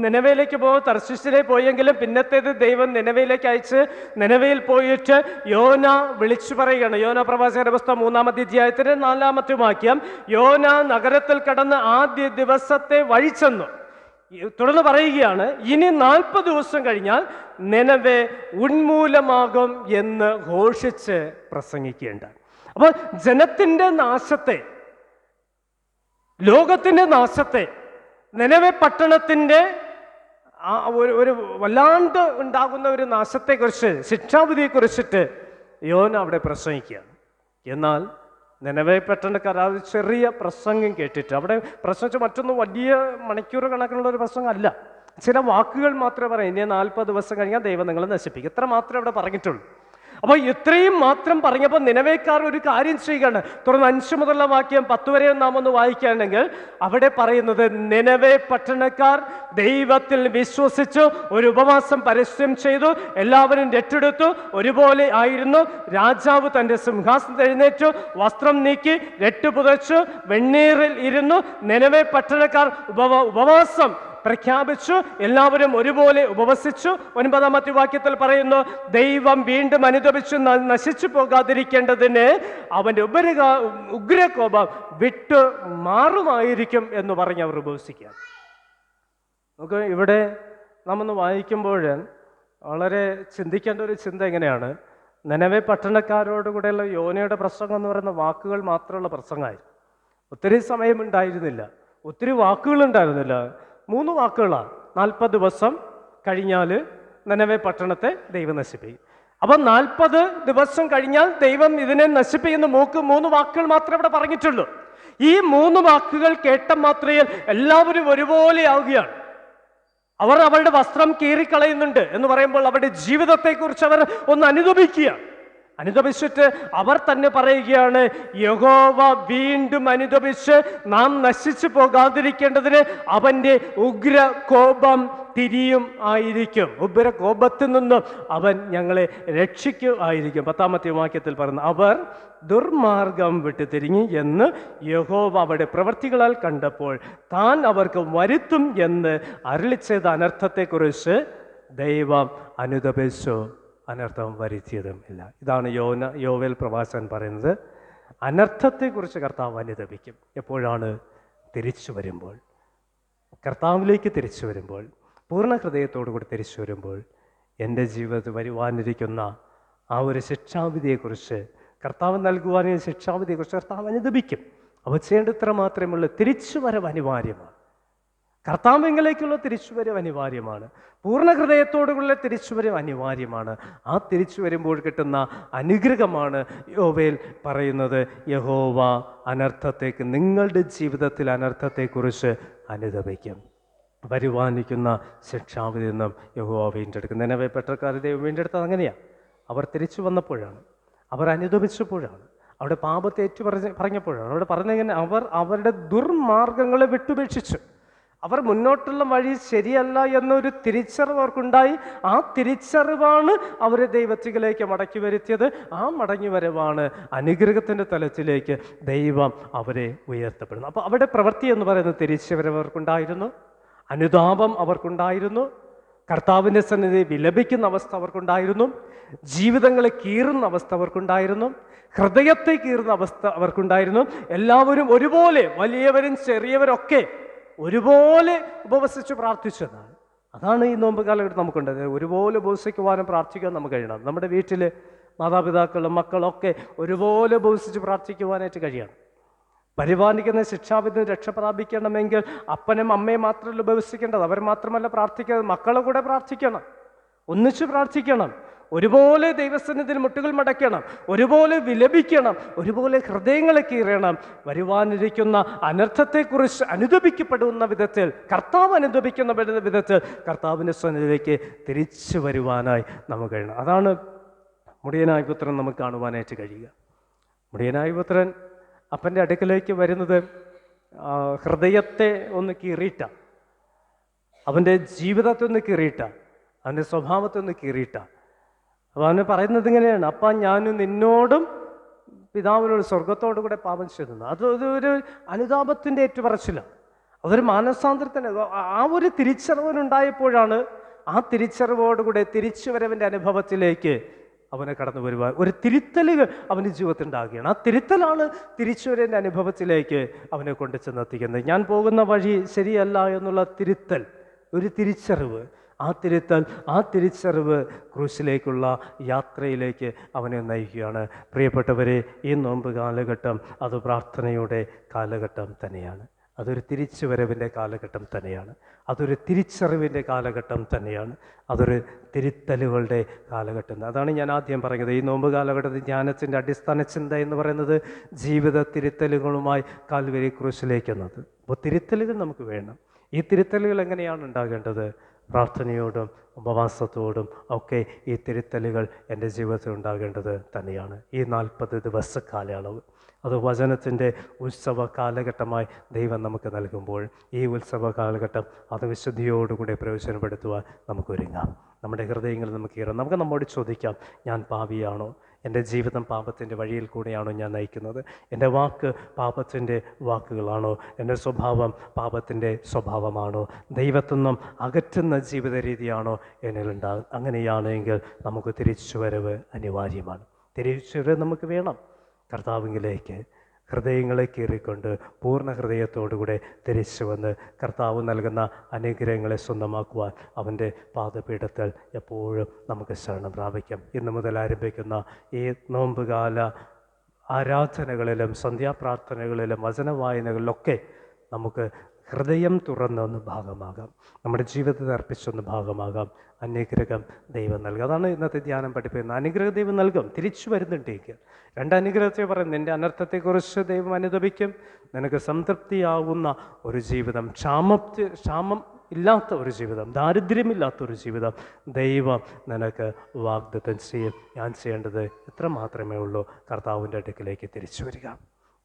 നിലവയിലേക്ക് പോകും തർശിസിലേക്ക് പോയെങ്കിലും പിന്നത്തേത് ദൈവം നിലവയിലേക്ക് അയച്ച് നിലവയിൽ പോയിട്ട് യോന വിളിച്ചു പറയുകയാണ്. യോന പ്രവാസിയുടെ പുസ്തകം മൂന്നാമത്തെ അധ്യായത്തിന് നാലാമത്തെ വാക്യം. യോന നഗരത്തിൽ കടന്ന് ആദ്യ ദിവസത്തെ വഴിച്ചെന്നു തുടർന്ന് പറയുകയാണ് ഇനി നാൽപ്പത് ദിവസം കഴിഞ്ഞാൽ നിലവെ ഉന്മൂലമാകും എന്ന് ഘോഷിച്ച് പ്രസംഗിക്കേണ്ട. അപ്പോൾ ജനത്തിന്റെ നാശത്തെ ലോകത്തിന്റെ നാശത്തെ നിലവെ പട്ടണത്തിന്റെ ആ ഒരു വല്ലാണ്ട് ഉണ്ടാകുന്ന ഒരു നാശത്തെക്കുറിച്ച് ശിക്ഷാവിധിയെക്കുറിച്ചിട്ട് യോന അവിടെ പ്രസംഗിക്കുകയാണ്. എന്നാൽ നിലവെ പട്ടണക്കാർ അത് ചെറിയ പ്രസംഗം കേട്ടിട്ട് അവിടെ പ്രസംഗിച്ച മറ്റൊന്നും വലിയ മണിക്കൂർ കണക്കിനുള്ള ഒരു പ്രസംഗം അല്ല ചില വാക്കുകൾ മാത്രമേ പറയൂ ഇനി നാൽപ്പത് ദിവസം കഴിഞ്ഞാൽ ദൈവം നിങ്ങളെ നശിപ്പിക്കും. ഇത്ര മാത്രമേ അവിടെ പറഞ്ഞിട്ടുള്ളൂ. അപ്പോൾ ഇത്രയും മാത്രം പറഞ്ഞപ്പോൾ നിലവേക്കാർ ഒരു കാര്യം ചെയ്യുകയാണ്. തുടർന്ന് അഞ്ച് മുതലുള്ള വാക്യം പത്ത് വരെ നാം ഒന്ന് വായിക്കുകയാണെങ്കിൽ അവിടെ പറയുന്നത് നിലവേ പട്ടണക്കാർ ദൈവത്തിൽ വിശ്വസിച്ചു ഒരു ഉപവാസം പരസ്യം ചെയ്തു എല്ലാവരും രട്ടെടുത്തു ഒരുപോലെ ആയിരുന്നു. രാജാവ് തന്റെ സിംഹാസനത്തിൽ എഴുന്നേറ്റു വസ്ത്രം നീക്കി രട്ട് പുതച്ചു വെണ്ണീറിൽ ഇരുന്നു. നിലവേ പട്ടണക്കാർ ഉപവാ ഉപവാസം പ്രഖ്യാപിച്ചു എല്ലാവരും ഒരുപോലെ ഉപവസിച്ചു. ഒൻപതാമത്തെ വാക്യത്തിൽ പറയുന്നു ദൈവം വീണ്ടും അനുദപിച്ചു നശിച്ചു പോകാതിരിക്കേണ്ടതിന് അവന്റെ ഉപരക ഉഗ്രകോപം വിട്ടു മാറുമായിരിക്കും എന്ന് പറഞ്ഞ് അവർ ഉപവസിക്കുക. നമുക്ക് ഇവിടെ നമ്മൊന്ന് വായിക്കുമ്പോൾ വളരെ ചിന്തിക്കേണ്ട ഒരു ചിന്ത എങ്ങനെയാണ് നനവെ പട്ടണക്കാരോട് കൂടെയുള്ള യോനയുടെ പ്രസംഗം എന്ന് പറയുന്ന വാക്കുകൾ മാത്രമുള്ള പ്രസംഗമായിരുന്നു. ഒത്തിരി സമയമുണ്ടായിരുന്നില്ല ഒത്തിരി വാക്കുകൾ ഉണ്ടായിരുന്നില്ല. മൂന്ന് വാക്കുകളാണ്. നാൽപ്പത് ദിവസം കഴിഞ്ഞാൽ നനവെ പട്ടണത്തെ ദൈവം നശിപ്പിക്കും. അപ്പം നാൽപ്പത് ദിവസം കഴിഞ്ഞാൽ ദൈവം ഇതിനെ നശിപ്പിക്കുന്ന. മൂക്ക് മൂന്ന് വാക്കുകൾ മാത്രമേ ഇവിടെ പറഞ്ഞിട്ടുള്ളൂ. ഈ മൂന്ന് വാക്കുകൾ കേട്ട മാത്രയിൽ എല്ലാവരും ഒരുപോലെ ആവുകയാണ്. അവർ അവരുടെ വസ്ത്രം കീറിക്കളയുന്നുണ്ട് എന്ന് പറയുമ്പോൾ അവരുടെ ജീവിതത്തെക്കുറിച്ച് അവർ ഒന്ന് അനുദപിക്കുക. അനുദപിച്ചിട്ട് അവർ തന്നെ പറയുകയാണ് യഹോവ വീണ്ടും അനുദപിച്ച് നാം നശിച്ചു പോകാതിരിക്കേണ്ടതിന് അവന്റെ ഉഗ്ര കോപം തിരിയും ആയിരിക്കും. ഉഗ്ര കോപത്തിൽ നിന്നും അവൻ ഞങ്ങളെ രക്ഷിക്കും ആയിരിക്കും. പത്താമത്തെ വാക്യത്തിൽ പറയുന്നു അവർ ദുർമാർഗം വിട്ടു തിരിഞ്ഞു എന്ന് യഹോവ അവരുടെ പ്രവൃത്തികളാൽ കണ്ടപ്പോൾ താൻ അവർക്ക് വരുത്തും എന്ന് അരളിച്ചത് അനർത്ഥത്തെക്കുറിച്ച് ദൈവം അനുദപിച്ചു. അനർത്ഥം വരുത്തിയതും ഇല്ല. ഇതാണ് യോന യോവേൽ പ്രവാസൻ പറയുന്നത്. അനർത്ഥത്തെക്കുറിച്ച് കർത്താവ് അനുദപിക്കും എപ്പോഴാണ്? തിരിച്ചു വരുമ്പോൾ. കർത്താവിലേക്ക് തിരിച്ചു വരുമ്പോൾ. പൂർണ ഹൃദയത്തോടു കൂടി തിരിച്ചു വരുമ്പോൾ. എന്റെ ജീവിതത്തിൽ വരുവാനിരിക്കുന്ന ആ ഒരു ശിക്ഷാവിധിയെക്കുറിച്ച് കർത്താവ് നൽകുവാനുള്ള ശിക്ഷാവിധിയെക്കുറിച്ച് കർത്താവ് അനുദപിക്കും അവ ചെയ്യേണ്ടത്ര മാത്രമേ ഉള്ളൂ തിരിച്ചു വരവ് അനിവാര്യമാണ്. കർത്താവിങ്കിലേക്കുള്ള തിരിച്ചുവരവ് അനിവാര്യമാണ്. പൂർണ ഹൃദയത്തോടുള്ള തിരിച്ചുവരവ് അനിവാര്യമാണ്. ആ തിരിച്ചു വരുമ്പോൾ കിട്ടുന്ന അനുഗ്രഹമാണ് യോവേൽ പറയുന്നത്. യഹോവ അനർത്ഥത്തേക്ക് നിങ്ങളുടെ ജീവിതത്തിൽ അനർത്ഥത്തെക്കുറിച്ച് അനുദപിക്കും വരുവാനിക്കുന്ന ശിക്ഷാവിധി നിന്നും യഹോവ വീണ്ടെടുക്കും നിലവേ പെട്ടക്കാർ ദൈവം വീണ്ടെടുത്തത് അങ്ങനെയാണ് അവർ തിരിച്ചു വന്നപ്പോഴാണ്. അവർ അനുദപിച്ചപ്പോഴാണ്. അവിടെ പാപത്തെ ഏറ്റു പറഞ്ഞ പറഞ്ഞപ്പോഴാണ്. അവിടെ പറഞ്ഞെങ്ങനെ അവർ അവരുടെ ദുർമാർഗങ്ങളെ വിട്ടുപേക്ഷിച്ചു. അവർ മുന്നോട്ടുള്ള വഴി ശരിയല്ല എന്നൊരു തിരിച്ചറിവ് അവർക്കുണ്ടായി. ആ തിരിച്ചറിവാണ് അവരെ ദൈവത്തിലേക്ക് മടക്കി വരുത്തിയത്. ആ മടങ്ങി വരവാണ് അനുഗ്രഹത്തിന്റെ തലത്തിലേക്ക് ദൈവം അവരെ ഉയർത്തപ്പെടുന്നു അപ്പോൾ അവരുടെ പ്രവൃത്തി എന്ന് പറയുന്നത് തിരിച്ചവരവ് അവർക്കുണ്ടായിരുന്നു. അനുതാപം അവർക്കുണ്ടായിരുന്നു. കർത്താവിന്റെ സന്നിധി വിലപിക്കുന്ന അവസ്ഥ അവർക്കുണ്ടായിരുന്നു. ജീവിതങ്ങളെ കീറുന്ന അവസ്ഥ അവർക്കുണ്ടായിരുന്നു. ഹൃദയത്തെ കീറുന്ന അവസ്ഥ അവർക്കുണ്ടായിരുന്നു. എല്ലാവരും ഒരുപോലെ വലിയവരും ചെറിയവരൊക്കെ ഒരുപോലെ ഉപവസിച്ച് പ്രാർത്ഥിച്ചതാണ്. അതാണ് ഈ നോമ്പ് കാലഘട്ടം നമുക്കുണ്ടത് ഒരുപോലെ ഉപവസിക്കുവാനും പ്രാർത്ഥിക്കാൻ നമുക്ക് കഴിയണം. നമ്മുടെ വീട്ടിൽ മാതാപിതാക്കളും മക്കളൊക്കെ ഒരുപോലെ ഉപവസിച്ച് പ്രാർത്ഥിക്കുവാനായിട്ട് കഴിയണം. പരിപാലിക്കുന്ന ശിക്ഷാവിധി രക്ഷ പ്രാപിക്കണമെങ്കിൽ അപ്പനും അമ്മയും മാത്രമല്ല ഉപവസിക്കേണ്ടത്? അവർ മാത്രമല്ല പ്രാർത്ഥിക്കുന്നത് മക്കളെ കൂടെ പ്രാർത്ഥിക്കണം. ഒന്നിച്ച് പ്രാർത്ഥിക്കണം. ഒരുപോലെ ദൈവസന്നിധിയിൽ മുട്ടുകൾ മടക്കണം ഒരുപോലെ വിലപിക്കണം ഒരുപോലെ ഹൃദയങ്ങളെ കീറണം. വരുവാനിരിക്കുന്ന അനർത്ഥത്തെക്കുറിച്ച് അനുദപിക്കപ്പെടുന്ന വിധത്തിൽ കർത്താവ് അനുദപിക്കുന്ന വിധ- വിധത്തിൽ കർത്താവിന്റെ സന്നിധിയിലേക്ക് തിരിച്ചു വരുവാനായി നമുക്ക് കഴിയണം. അതാണ് മുടിയനായ പുത്രൻ നമുക്ക് കാണുവാനായിട്ട് കഴിയുക. മുടിയനായ പുത്രൻ അപ്പന്റെ അടുക്കലേക്ക് വരുന്നത് ഹൃദയത്തെ ഒന്ന് കീറിയിട്ട അവന്റെ ജീവിതത്തെ ഒന്ന് കീറിയിട്ട അവന്റെ സ്വഭാവത്തെ ഒന്ന് കീറിയിട്ട അപ്പോൾ അവന് പറയുന്നത് ഇങ്ങനെയാണ് അപ്പ ഞാനും നിന്നോടും പിതാവിനോട് സ്വർഗത്തോടു കൂടെ പാപം ചെയ്യുന്നു. അത് ഒരു- അനുതാപത്തിന്റെ ഏറ്റുപറച്ചിലാണ്. അതൊരു മാനസാന്തരത്തിന് ആ ഒരു തിരിച്ചറിവനുണ്ടായപ്പോഴാണ് ആ തിരിച്ചറിവോടുകൂടെ തിരിച്ചുവരവിന്റെ അനുഭവത്തിലേക്ക് അവനെ കടന്നു വരുവാൻ. ഒരു തിരുത്തലുകൾ അവന്റെ ജീവിതത്തിൽ ഉണ്ടാകുകയാണ് ആ തിരുത്തലാണ് തിരിച്ചുവരവിന്റെ അനുഭവത്തിലേക്ക് അവനെ കൊണ്ട് ചെന്നെത്തിക്കുന്നത് ഞാൻ പോകുന്ന വഴി ശരിയല്ല എന്നുള്ള തിരുത്തൽ ഒരു തിരിച്ചറിവ് ആ തിരുത്തൽ ആ തിരിച്ചറിവ് ക്രൂശിലേക്കുള്ള യാത്രയിലേക്ക് അവനെ നയിക്കുകയാണ്. പ്രിയപ്പെട്ടവരെ ഈ നോമ്പ് കാലഘട്ടം അത് പ്രാർത്ഥനയുടെ കാലഘട്ടം തന്നെയാണ്. അതൊരു തിരിച്ചുവരവിന്റെ കാലഘട്ടം തന്നെയാണ്. അതൊരു തിരിച്ചറിവിന്റെ കാലഘട്ടം തന്നെയാണ്. അതൊരു തിരുത്തലുകളുടെ കാലഘട്ടം അതാണ് ഞാൻ ആദ്യം പറഞ്ഞത് ഈ നോമ്പ് കാലഘട്ടത്തിൽ ജ്ഞാനത്തിന്റെ അടിസ്ഥാന ചിന്ത എന്ന് പറയുന്നത് ജീവിത തിരുത്തലുകളുമായി കാൽവരി ക്രൂശിലേക്ക് എന്നത് അപ്പോൾ തിരുത്തലുകൾ നമുക്ക് വേണം. ഈ തിരുത്തലുകൾ എങ്ങനെയാണ് ഉണ്ടാകേണ്ടത്? പ്രാർത്ഥനയോടും ഉപവാസത്തോടും ഒക്കെ ഈ തിരുത്തലുകൾ എന്റെ ജീവിതത്തിൽ ഉണ്ടാകേണ്ടത് തന്നെയാണ്. ഈ നാൽപ്പത് ദിവസ കാലയളവ്. അത് വചനത്തിന്റെ ഉത്സവ കാലഘട്ടമായി ദൈവം നമുക്ക് നൽകുമ്പോൾ ഈ ഉത്സവ കാലഘട്ടം അത് വിശുദ്ധിയോടുകൂടി പ്രയോജനപ്പെടുത്തുവാൻ നമുക്കൊരുങ്ങാം നമ്മുടെ ഹൃദയങ്ങൾ നമുക്ക് ഇറങ്ങാം. നമുക്ക് നമ്മോട് ചോദിക്കാം ഞാൻ പാപിയാണോ എന്റെ ജീവിതം പാപത്തിന്റെ വഴിയിൽ കൂടെയാണോ ഞാൻ നയിക്കുന്നത്? എന്റെ വാക്ക് പാപത്തിന്റെ വാക്കുകളാണോ? എന്റെ സ്വഭാവം പാപത്തിന്റെ സ്വഭാവമാണോ? ദൈവത്തൊന്നും അകറ്റുന്ന ജീവിത രീതിയാണോ എന്നിലുണ്ടാകും അങ്ങനെയാണെങ്കിൽ നമുക്ക് തിരിച്ചുവരവ് അനിവാര്യമാണ്. തിരിച്ചുവരവ് നമുക്ക് വേണം. കർത്താവിങ്കിലേക്ക് ഹൃദയങ്ങളെ കീറിക്കൊണ്ട് പൂർണ ഹൃദയത്തോടുകൂടെ തിരിച്ചു വന്ന് കർത്താവ് നൽകുന്ന അനുഗ്രഹങ്ങളെ സ്വന്തമാക്കുവാൻ അവന്റെ പാദപീഠത്തിൽ എപ്പോഴും നമുക്ക് ശരണം പ്രാപിക്കാം. ഇന്നു മുതൽ ആരംഭിക്കുന്ന ഈ നോമ്പുകാല ആരാധനകളിലും സന്ധ്യാപ്രാർത്ഥനകളിലും വചനവായനകളിലൊക്കെ നമുക്ക് ഹൃദയം തുറന്ന ഒന്ന് ഭാഗമാകാം. നമ്മുടെ ജീവിതത്തെ അർപ്പിച്ചൊന്ന് ഭാഗമാകാം. അനുഗ്രഹം ദൈവം നൽകും. അതാണ് ഇന്നത്തെ ധ്യാനം പഠിപ്പിക്കുന്നത്. അനുഗ്രഹം ദൈവം നൽകും. തിരിച്ചു വരുന്നുണ്ടേക്ക്. രണ്ട് അനുഗ്രഹത്തെ പറയും. നിന്റെ അനർത്ഥത്തെക്കുറിച്ച് ദൈവം അനുദപിക്കും. നിനക്ക് സംതൃപ്തിയാവുന്ന ഒരു ജീവിതം. ക്ഷാമത്തി ക്ഷാമം ഇല്ലാത്ത ഒരു ജീവിതം. ദാരിദ്ര്യമില്ലാത്ത ഒരു ജീവിതം. ദൈവം നിനക്ക് വാഗ്ദത്തം ചെയ്യും. ഞാൻ ചെയ്യേണ്ടത് ഇത്ര മാത്രമേ ഉള്ളൂ. കർത്താവിന്റെ അടുക്കിലേക്ക് തിരിച്ചു വരിക.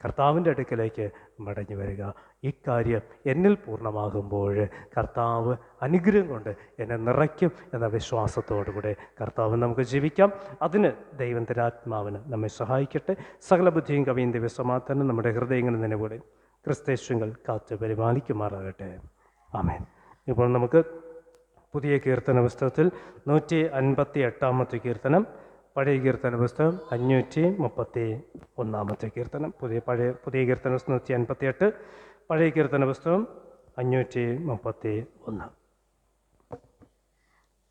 കർത്താവിന്റെ അടുക്കലേക്ക് മടങ്ങി വരിക. ഇക്കാര്യം എന്നിൽ പൂർണമാകുമ്പോൾ കർത്താവ് അനുഗ്രഹം കൊണ്ട് എന്നെ നിറയ്ക്കും എന്ന വിശ്വാസത്തോടുകൂടെ കർത്താവ് നമുക്ക് ജീവിക്കാം. അതിന് ദൈവത്തിന്റെ ആത്മാവിന് നമ്മെ സഹായിക്കട്ടെ. സകല ബുദ്ധിയും കവിയും ദിവസമാത്തന്നെ നമ്മുടെ ഹൃദയങ്ങളിൽ നിന്നെ കൂടെ ക്രിസ്തേശ്വങ്ങൾ കാത്ത് പരിപാലിക്കുമാറാകട്ടെ. ആമേൻ. ഇപ്പോൾ നമുക്ക് പുതിയ കീർത്തന പുസ്തകത്തിൽ നൂറ്റി അൻപത്തി എട്ടാമത്തെ കീർത്തനം. പഴയ കീർത്തന പുസ്തകം അഞ്ഞൂറ്റി മുപ്പത്തി ഒന്നാമത്തെ കീർത്തനം. പുതിയ പഴയ പുതിയ കീർത്തന പുസ്തകം നൂറ്റി അൻപത്തി എട്ട് പഴയ കീർത്തന പുസ്തകം അഞ്ഞൂറ്റി മുപ്പത്തി ഒന്ന്.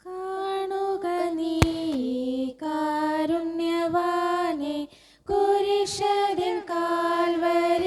കാണുക നീ കാരുണ്യവാനെ കാൽവരി